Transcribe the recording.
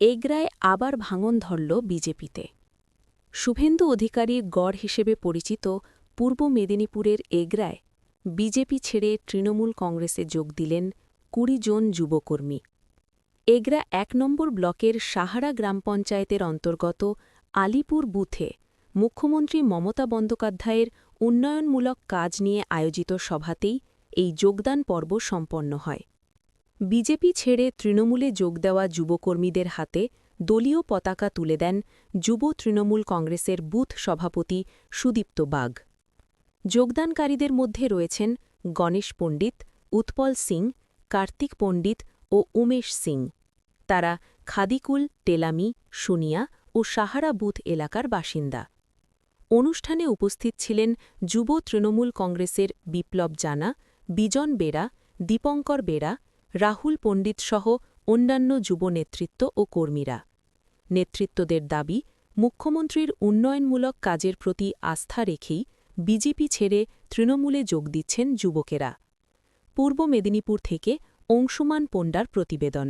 এগরায় আবার ভাঙন ধরল বিজেপিতে। শুভেন্দু অধিকারীর গড় হিসেবে পরিচিত পূর্ব মেদিনীপুরের এগরায় বিজেপি ছেড়ে তৃণমূল কংগ্রেসে যোগ দিলেন কুড়ি জন যুবকর্মী। এগরা এক নম্বর ব্লকের সাহারা গ্রাম পঞ্চায়েতের অন্তর্গত আলিপুর বুথে মুখ্যমন্ত্রী মমতা বন্দ্যোপাধ্যায়ের উন্নয়নমূলক কাজ নিয়ে আয়োজিত সভাতেই এই যোগদান পর্ব সম্পন্ন হয়। বিজেপি ছেড়ে তৃণমূলে যোগ দেওয়া যুবকর্মীদের হাতে দলীয় পতাকা তুলে দেন যুব তৃণমূল কংগ্রেসের বুথ সভাপতি সুদীপ্ত বাগ যোগদানকারীদের মধ্যে রয়েছেন গণেশ পণ্ডিত, উৎপল সিং, কার্তিক পণ্ডিত ও উমেশ সিং। তারা খাদিকুল টেলামি শুনিয়া ও সাহারা বুথ এলাকার বাসিন্দা। অনুষ্ঠানে উপস্থিত ছিলেন যুব তৃণমূল কংগ্রেসের বিপ্লব জানা, বিজন বেরা, দীপঙ্কর বেরা রাহুল পণ্ডিত সহ অন্যান্য যুব নেতৃত্ব ও কর্মীরা। নেতৃত্বদের দাবি, মুখ্যমন্ত্রীর উন্নয়নমূলক কাজের প্রতি আস্থা রেখেই বিজেপি ছেড়ে তৃণমূলে যোগ দিচ্ছেন যুবকেরা। পূর্ব মেদিনীপুর থেকে অংশুমান পণ্ডার প্রতিবেদন।